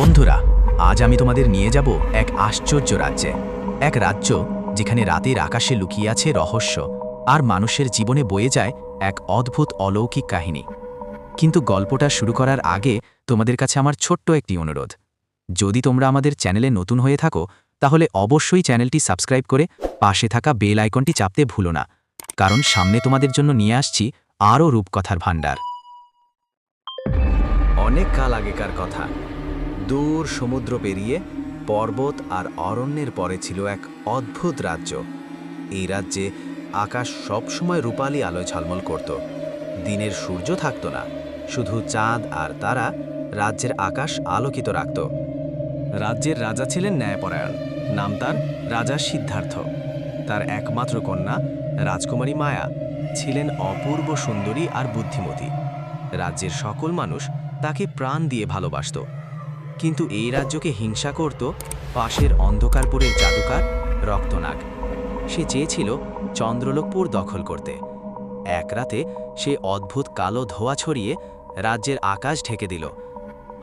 বন্ধুরা, আজ আমি তোমাদের নিয়ে যাব এক আশ্চর্য রাজ্যে। এক রাজ্য যেখানে রাতের আকাশে লুকিয়ে আছে রহস্য আর মানুষের জীবনে বয়ে যায় এক অদ্ভুত অলৌকিক কাহিনী। কিন্তু গল্পটা শুরু করার আগে তোমাদের কাছে আমার ছোট্ট একটি অনুরোধ। যদি তোমরা আমাদের চ্যানেলে নতুন হয়ে থাকো, তাহলে অবশ্যই চ্যানেলটি সাবস্ক্রাইব করে পাশে থাকা বেল আইকনটি চাপতে ভুলো না, কারণ সামনে তোমাদের জন্য নিয়ে আসছি আরও রূপকথার ভাণ্ডার। অনেক কাল আগেকার কথা। দূর সমুদ্র পেরিয়ে পর্বত আর অরণ্যের পরে ছিল এক অদ্ভুত রাজ্য। এই রাজ্যে আকাশ সবসময় রূপালি আলোয় ঝলমল করত। দিনের সূর্য থাকত না, শুধু চাঁদ আর তারা রাজ্যের আকাশ আলোকিত রাখত। রাজ্যের রাজা ছিলেন ন্যায়পরায়ণ, নাম তার রাজা সিদ্ধার্থ। তার একমাত্র কন্যা রাজকুমারী মায়া ছিলেন অপূর্ব সুন্দরী আর বুদ্ধিমতী। রাজ্যের সকল মানুষ তাকে প্রাণ দিয়ে ভালোবাসত। কিন্তু এই রাজ্যকে হিংসা করত পাশের অন্ধকারপুরের জাদুকার রক্তনাগ। সে চেয়েছিল চন্দ্রলোকপুর দখল করতে। এক রাতে সে অদ্ভুত কালো ধোয়া ছড়িয়ে রাজ্যের আকাশ ঢেকে দিল।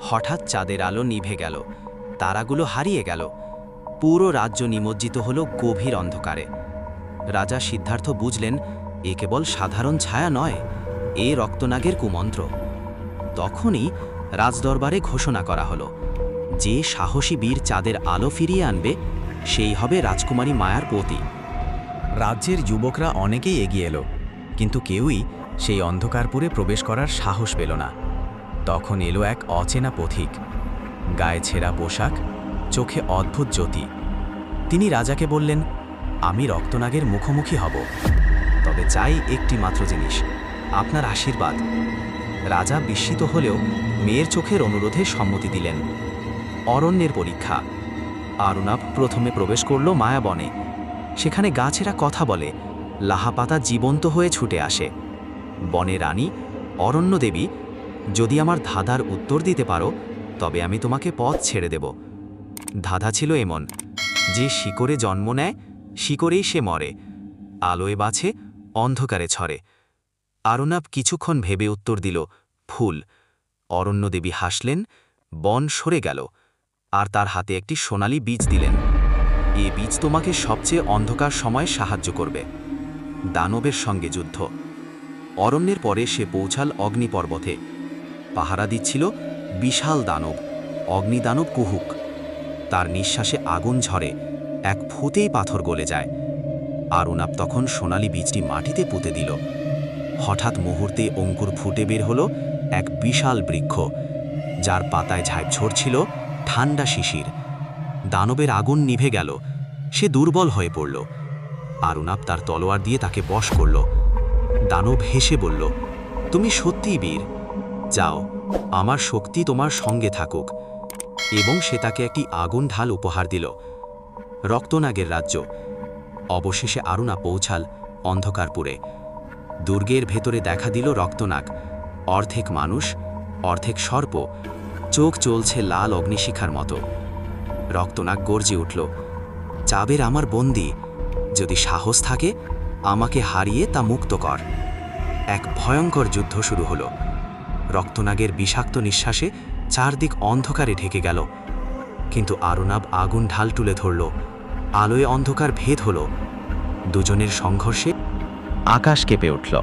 হঠাৎ চাঁদের আলো নিভে গেল। তারাগুলো হারিয়ে গেল। পুরো রাজ্য নিমজ্জিত হল গভীর অন্ধকারে। রাজা সিদ্ধার্থ বুঝলেন, এ কেবল সাধারণ ছায়া নয়, এ রক্তনাগের কুমন্ত্র। তখনই রাজদরবারে ঘোষণা করা হলো। যে সাহসী বীর চাঁদের আলো ফিরিয়ে আনবে, সেই হবে রাজকুমারী মায়ার পতি। রাজ্যের যুবকরা অনেকেই এগিয়ে এলো, কিন্তু কেউই সেই অন্ধকারপুরে প্রবেশ করার সাহস পেল না। তখন এলো এক অচেনা পথিক। গায়ে ছেঁড়া পোশাক, চোখে অদ্ভুত জ্যোতি। তিনি রাজাকে বললেন, আমি রক্তনাগের মুখোমুখি হব। তবে চাই একটি মাত্র জিনিস, আপনার আশীর্বাদ। রাজা বিস্মিত হলেও মেয়ের চোখের অনুরোধে সম্মতি দিলেন। অরণ্যের পরীক্ষা। আরুনাভ প্রথমে প্রবেশ করল মায়াবনে। সেখানে গাছেরা কথা বলে, লাহাপাতা জীবন্ত হয়ে ছুটে আসে। বনে রানী অরণ্য দেবী যদি আমার ধাঁধার উত্তর দিতে পারো, তবে আমি তোমাকে পথ ছেড়ে দেব। ধাঁধা ছিল এমন, যে শিকড়ে জন্ম নেয়, শিকড়েই সে মরে। আলোয় বাছে, অন্ধকারে ছড়ে। আরুনাভ কিছুক্ষণ ভেবে উত্তর দিল ফুল। অরণ্যদেবী হাসলেন, বন সরে গেল, আর তার হাতে একটি সোনালি বীজ দিলেন। এ বীজ তোমাকে সবচেয়ে অন্ধকার সময় সাহায্য করবে। দানবের সঙ্গে যুদ্ধ। অরণ্যের পরে সে পৌঁছাল অগ্নিপর্বতে। পাহারা দিচ্ছিল বিশাল দানব, অগ্নিদানব কুহুক। তার নিঃশ্বাসে আগুন ঝরে, এক ফুতেই পাথর গলে যায়। আরুনাপ তখন সোনালি বীজটি মাটিতে পুঁতে দিল। হঠাৎ মুহূর্তে অঙ্কুর ফুটে বের হলো এক বিশাল বৃক্ষ, যার পাতায় ঝাঁপ ঝরছিল ঠান্ডা শিশির। দানবের আগুন নিভে গেল, সে দুর্বল হয়ে পড়ল। আরুনাপ তার তলোয়ার দিয়ে তাকে বশ করল। দানব হেসে বলল, তুমি সত্যিই বীর। যাও, আমার শক্তি তোমার সঙ্গে থাকুক। এবং সে তাকে একটি আগুন ঢাল উপহার দিল। রক্তনাগের রাজ্য। অবশেষে আরুনা পৌঁছাল অন্ধকারপুরে। দুর্গের ভেতরে দেখা দিল রক্তনাগ। অর্ধেক মানুষ, অর্ধেক সর্প, চোখ চলছে লাল অগ্নিশিখার মতো। রক্তনাগ গর্জে উঠল, চাবের আমার বন্দি, যদি সাহস থাকে, আমাকে হারিয়ে তা মুক্ত কর। এক ভয়ঙ্কর যুদ্ধ শুরু হলো। রক্তনাগের বিষাক্ত নিঃশ্বাসে চারদিক অন্ধকারে ঢেকে গেল। কিন্তু আরুনাব আগুন ঢাল তুলে ধরল। আলোয় অন্ধকার ভেদ হল। দুজনের সংঘর্ষে আকাশ কেঁপে উঠল।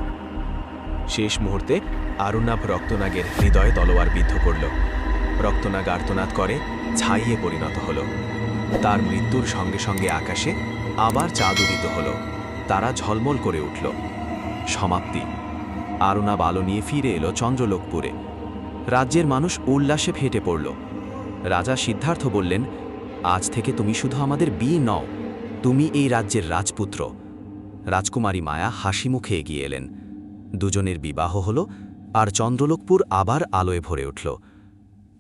শেষ মুহূর্তে আরুনাভ রক্তনাগের হৃদয়ে তলোয়ার বিদ্ধ করল। রক্তনাগ আর্তনাদ করে ছাইয়ে পরিণত হল। তার মৃত্যুর সঙ্গে সঙ্গে আকাশে আবার চাঁদ উদিত হল। তারা ঝলমল করে উঠল। সমাপ্তি। আরুনাব আলো নিয়ে ফিরে এলো চন্দ্রলোকপুরে। রাজ্যের মানুষ উল্লাসে ফেটে পড়ল। রাজা সিদ্ধার্থ বললেন, আজ থেকে তুমি শুধু আমাদের বিয়ে নও, তুমি এই রাজ্যের রাজপুত্র। রাজকুমারী মায়া হাসি মুখে এগিয়ে এলেন। দুজনের বিবাহ হল আর চন্দ্রলোকপুর আবার আলোয় ভরে উঠল।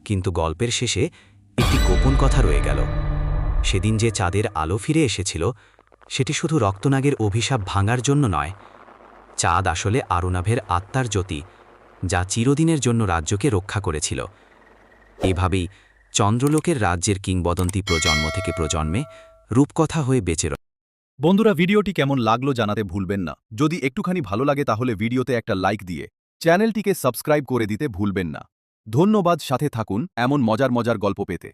কিন্তু গল্পের শেষে একটি গোপন কথা রয়ে গেল। সেদিন যে চাঁদের আলো ফিরে এসেছিল, সেটি শুধু রক্তনাগের অভিশাপ ভাঙার জন্য নয়। চাঁদ আসলে আরুনাভের আত্মার জ্যোতি, যা চিরদিনের জন্য রাজ্যকে রক্ষা করেছিল। এভাবেই চন্দ্রলোকের রাজ্যের কিংবদন্তি প্রজন্ম থেকে প্রজন্মে রূপকথা হয়ে বেঁচে বন্ধুরা, ভিডিওটি কেমন লাগল জানাতে ভুলবেন না। যদি একটুখানি ভালো লাগে তাহলে ভিডিওতে একটা লাইক দিয়ে চ্যানেলটিকে সাবস্ক্রাইব করে দিতে ভুলবেন না। ধন্যবাদ, সাথে থাকুন, এমন মজার মজার গল্প পেতে।